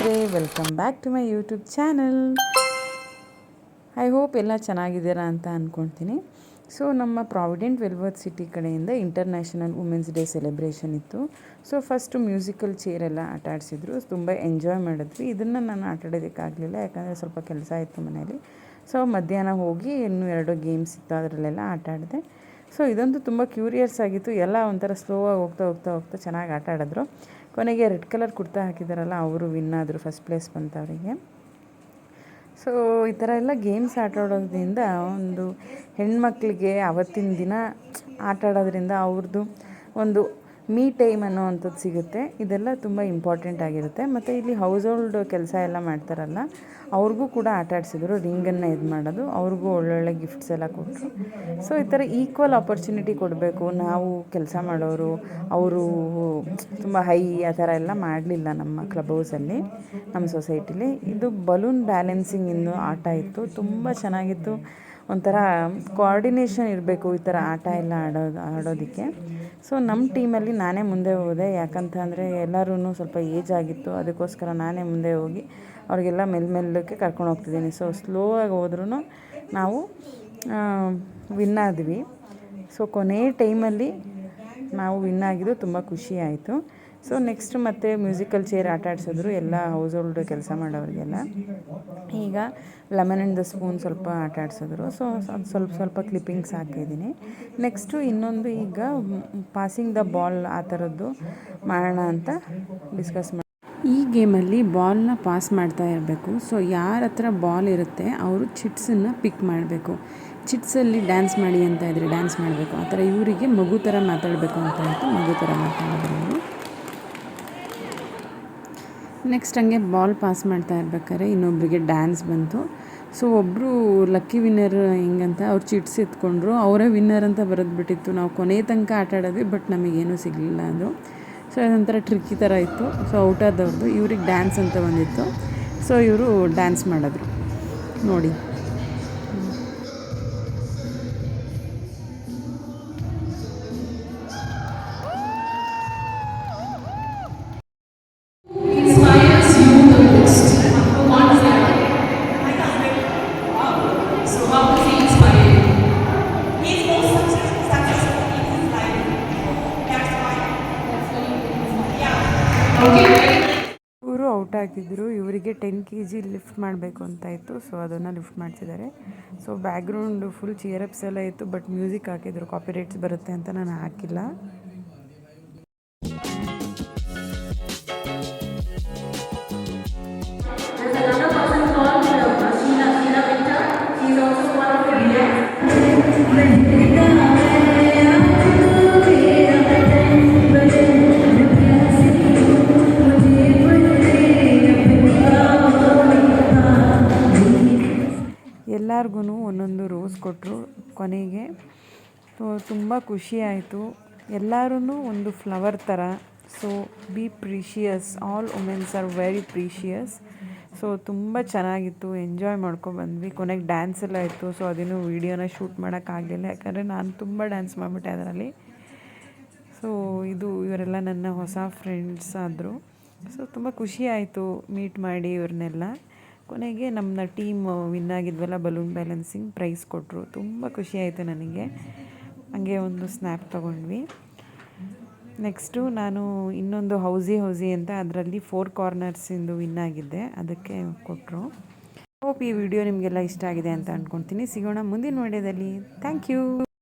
ಸ್ನೇಹಿತರೆ welcome back to my YouTube channel I hope ಎಲ್ಲ ಚೆನ್ನಾಗಿದ್ದೀರಾ ಅಂತ ಅಂದ್ಕೊಳ್ತೀನಿ ಸೊ ನಮ್ಮ ಪ್ರಾವಿಡೆಂಟ್ ವೆಲ್ವರ್ತ್ ಸಿಟಿ ಕಡೆಯಿಂದ ಇಂಟರ್ನ್ಯಾಷನಲ್ ವುಮೆನ್ಸ್ ಡೇ ಸೆಲೆಬ್ರೇಷನ್ ಇತ್ತು. ಸೊ ಫಸ್ಟು ಮ್ಯೂಸಿಕಲ್ ಚೇರ್ ಎಲ್ಲ ಆಟ ಆಡಿಸಿದ್ರು. ತುಂಬ ಎಂಜಾಯ್ ಮಾಡಿದ್ವಿ. ಇದನ್ನು ನಾನು ಆಟ ಆಡೋದಕ್ಕಾಗಲಿಲ್ಲ ಯಾಕಂದರೆ ಸ್ವಲ್ಪ ಕೆಲಸ ಇತ್ತು ಮನೇಲಿ ಸೊ ಮಧ್ಯಾಹ್ನ ಹೋಗಿ ಇನ್ನೂ ಎರಡು ಗೇಮ್ಸ್ ಇತ್ತು. ಅದರಲ್ಲೆಲ್ಲ ಆಟ ಆಡಿದೆ. ಸೊ ಇದೊಂದು ತುಂಬ ಕ್ಯೂರಿಯಸ್ ಆಗಿತ್ತು. ಎಲ್ಲ ಒಂಥರ ಸ್ಲೋ ಆಗಿ ಹೋಗ್ತಾ ಹೋಗ್ತಾ ಹೋಗ್ತಾ ಚೆನ್ನಾಗಿ ಆಟ ಆಡಿದ್ರು. ಕೊನೆಗೆ ರೆಡ್ ಕಲರ್ ಕುರ್ತಾ ಹಾಕಿದಾರಲ್ಲ, ಅವರು ವಿನ್ ಆದರು ಫಸ್ಟ್ ಪ್ಲೇಸ್ ಬಂತವರಿಗೆ ಸೊ ಈ ಥರ ಎಲ್ಲ ಗೇಮ್ಸ್ ಆಟ ಆಡೋದ್ರಿಂದ ಒಂದು ಹೆಣ್ಮಕ್ಳಿಗೆ ಅವತ್ತಿನ ದಿನ ಆಟ ಆಡೋದ್ರಿಂದ ಅವ್ರದ್ದು ಒಂದು ಮೀ ಟೈಮ್ ಅನ್ನೋವಂಥದ್ದು ಸಿಗುತ್ತೆ. ಇದೆಲ್ಲ ತುಂಬ ಇಂಪಾರ್ಟೆಂಟ್ ಆಗಿರುತ್ತೆ. ಮತ್ತು ಇಲ್ಲಿ ಹೌಸ್ ಹೋಲ್ಡ್ ಕೆಲಸ ಎಲ್ಲ ಮಾಡ್ತಾರಲ್ಲ, ಅವ್ರಿಗೂ ಕೂಡ ಆಟ ಆಡಿಸಿದ್ರು. ರಿಂಗನ್ನು ಇದು ಮಾಡೋದು, ಅವ್ರಿಗೂ ಒಳ್ಳೊಳ್ಳೆ ಗಿಫ್ಟ್ಸ್ ಎಲ್ಲ ಕೊಟ್ಟರು ಸೊ ಈ ಥರ ಈಕ್ವಲ್ ಆಪರ್ಚುನಿಟಿ ಕೊಡಬೇಕು. ನಾವು ಕೆಲಸ ಮಾಡೋರು, ಅವರು ತುಂಬ ಹೈ ಆ ಥರ ಎಲ್ಲ ಮಾಡಲಿಲ್ಲ ನಮ್ಮ ಕ್ಲಬ್ ಹೌಸಲ್ಲಿ ನಮ್ಮ ಸೊಸೈಟಿಲಿ ಇದು ಬಲೂನ್ ಬ್ಯಾಲೆನ್ಸಿಂಗ್ ಇನ್ನು ಆಟ ಇತ್ತು. ತುಂಬ ಚೆನ್ನಾಗಿತ್ತು. ಒಂಥರ ಕೋಆರ್ಡಿನೇಷನ್ ಇರಬೇಕು ಈ ಥರ ಆಟ ಎಲ್ಲ ಆಡೋದು ಆಡೋದಕ್ಕೆ. ಸೊ ನಮ್ಮ ಟೀಮಲ್ಲಿ ನಾನೇ ಮುಂದೆ ಹೋದೆ. ಯಾಕಂತ ಅಂದರೆ ಎಲ್ಲರೂ ಸ್ವಲ್ಪ ಏಜ್ ಆಗಿತ್ತು. ಅದಕ್ಕೋಸ್ಕರ ನಾನೇ ಮುಂದೆ ಹೋಗಿ ಅವ್ರಿಗೆಲ್ಲ ಮೆಲ್ಲ ಮೆಲ್ಲಕ್ಕೆ ಕರ್ಕೊಂಡು ಹೋಗ್ತಿದ್ದೀನಿ. ಸೊ ಸ್ಲೋ ಆಗಿ ಹೋದ್ರೂ ನಾವು ವಿನ್ ಆದ್ವಿ. ಸೊ ಕೊನೆ ಟೈಮಲ್ಲಿ ನಾವು ವಿನ್ ಆಗಿದ್ದು ತುಂಬ ಖುಷಿ ಆಯಿತು. ಸೊ ನೆಕ್ಸ್ಟ್ ಮತ್ತೆ ಮ್ಯೂಸಿಕಲ್ ಚೇರ್ ಆಟ ಆಡಿಸಿದ್ರು. ಎಲ್ಲ ಹೌಸ್ ಹೋಲ್ಡ್ ಕೆಲಸ ಮಾಡೋರಿಗೆಲ್ಲ ಈಗ ಲೆಮನ್ ಆ್ಯಂಡ್ ದ ಸ್ಪೂನ್ ಸ್ವಲ್ಪ ಆಟ ಆಡಿಸಿದ್ರು. ಸೊ ಸ್ವಲ್ಪ ಸ್ವಲ್ಪ ಕ್ಲಿಪ್ಪಿಂಗ್ಸ್ ಹಾಕಿದ್ದೀನಿ. ನೆಕ್ಸ್ಟು ಇನ್ನೊಂದು ಈಗ ಪಾಸಿಂಗ್ ದ ಬಾಲ್ ಆ ಥರದ್ದು ಮಾಡೋಣ ಅಂತ ಡಿಸ್ಕಸ್ ಮಾಡಿ ಈ ಗೇಮಲ್ಲಿ ಬಾಲ್ನ ಪಾಸ್ ಮಾಡ್ತಾ ಇರಬೇಕು. ಸೊ ಯಾರ ಹತ್ರ ಬಾಲ್ ಇರುತ್ತೆ, ಅವರು ಚಿಟ್ಸನ್ನು ಪಿಕ್ ಮಾಡಬೇಕು. ಚಿಟ್ಸಲ್ಲಿ ಡ್ಯಾನ್ಸ್ ಮಾಡಿ ಅಂತ ಇದ್ರೆ ಡ್ಯಾನ್ಸ್ ಮಾಡಬೇಕು. ಆ ಥರ ಇವರಿಗೆ ಮಗು ಥರ ಮಾತಾಡಬೇಕು ಅಂತ ಮಗು ಥರ ಮಾತಾಡಿದ್ರು ಅವರು ನೆಕ್ಸ್ಟ್ ಹಂಗೆ ಬಾಲ್ ಪಾಸ್ ಮಾಡ್ತಾ ಇರ್ಬೇಕಾದ್ರೆ ಇನ್ನೊಬ್ಬರಿಗೆ ಡ್ಯಾನ್ಸ್ ಬಂತು. ಸೊ ಒಬ್ಬರು ಲಕ್ಕಿ ವಿನ್ನರ್ ಹಿಂಗಂತ ಅವ್ರು ಚಿಟ್ಸ್ ಎತ್ಕೊಂಡ್ರು. ಅವರೇ ವಿನ್ನರ್ ಅಂತ ಬರೆದ್ಬಿಟ್ಟಿತ್ತು. ನಾವು ಕೊನೆ ತನಕ ಆಟ ಆಡಿದ್ವಿ ಬಟ್ ನಮಗೇನು ಸಿಗಲಿಲ್ಲ ಅದು. ಸೊ ಅದೊಂಥರ ಟ್ರಿಕ್ಕಿ ಥರ ಇತ್ತು. ಸೊ ಔಟ್ ಆದವ್ರದ್ದು ಇವ್ರಿಗೆ ಡ್ಯಾನ್ಸ್ ಅಂತ ಬಂದಿತ್ತು. ಸೊ ಇವರು ಡ್ಯಾನ್ಸ್ ಮಾಡಿದ್ರು. ನೋಡಿ. ಔಟ್ ಆಗಿದ್ದರು ಇವರಿಗೆ ಟೆನ್ ಕೆ ಜಿ ಲಿಫ್ಟ್ ಮಾಡಬೇಕು ಅಂತ ಇತ್ತು ಸೊ ಅದನ್ನು ಲಿಫ್ಟ್ ಮಾಡ್ತಿದ್ದಾರೆ ಸೊ ಬ್ಯಾಕ್ಗ್ರೌಂಡು ಫುಲ್ ಚಿಯರ್ ಎಲ್ಲ ಇತ್ತು ಬಟ್ ಮ್ಯೂಸಿಕ್ ಹಾಕಿದ್ರು ಕಾಪಿ ರೇಟ್ಸ್ ಬರುತ್ತೆ ಅಂತ ನಾನು ಹಾಕಿಲ್ಲ. ಒಂದೊಂದು ರೋಸ್ ಕೊಟ್ಟರು ಕೊನೆಗೆ. ಸೊ ತುಂಬ ಖುಷಿ ಆಯಿತು. ಎಲ್ಲರೂ ಒಂದು ಫ್ಲವರ್ ಥರ so be precious all women's are very precious so ತುಂಬ ಚೆನ್ನಾಗಿತ್ತು. ಎಂಜಾಯ್ ಮಾಡ್ಕೊಬಂದ್ವಿ ಕೊನೆಗೆ ಡ್ಯಾನ್ಸ್ ಎಲ್ಲ ಇತ್ತು ಸೊ ಅದನ್ನು ವೀಡಿಯೋನ ಶೂಟ್ ಮಾಡೋಕ್ಕಾಗಲಿಲ್ಲ ಯಾಕಂದರೆ ನಾನು ತುಂಬ ಡ್ಯಾನ್ಸ್ ಮಾಡಿಬಿಟ್ಟೆ ಅದರಲ್ಲಿ. ಸೊ ಇದು ಇವರೆಲ್ಲ ನನ್ನ ಹೊಸ ಫ್ರೆಂಡ್ಸ್ ಆದರು. ಸೊ ತುಂಬ ಖುಷಿ ಆಯಿತು ಮೀಟ್ ಮಾಡಿ ಇವ್ರನ್ನೆಲ್ಲ. ಕೊನೆಗೆ ನಮ್ಮ ಟೀಮ್ ವಿನ್ ಆಗಿದ್ವಲ್ಲ ಬಲೂನ್ ಬ್ಯಾಲೆನ್ಸಿಂಗ್ ಪ್ರೈಸ್ ಕೊಟ್ಟರು ತುಂಬ ಖುಷಿ ಆಯಿತು ನನಗೆ. ಹಂಗೆ ಒಂದು ಸ್ನ್ಯಾಪ್ ತೊಗೊಂಡ್ವಿ. ನೆಕ್ಸ್ಟು ನಾನು ಇನ್ನೊಂದು ಹೌಸಿ ಹೌಸಿ ಅಂತ ಅದರಲ್ಲಿ ಫೋರ್ ಕಾರ್ನರ್ಸಿಂದು ವಿನ್ ಆಗಿದ್ದೆ. ಅದಕ್ಕೆ ಕೊಟ್ಟರು ಹೋಪ್ ಈ ವಿಡಿಯೋ ನಿಮಗೆಲ್ಲ ಇಷ್ಟ ಆಗಿದೆ ಅಂತ ಅಂದ್ಕೊಳ್ತೀನಿ ಸಿಗೋಣ ಮುಂದಿನ ವಿಡಿಯೋದಲ್ಲಿ ಥ್ಯಾಂಕ್ ಯು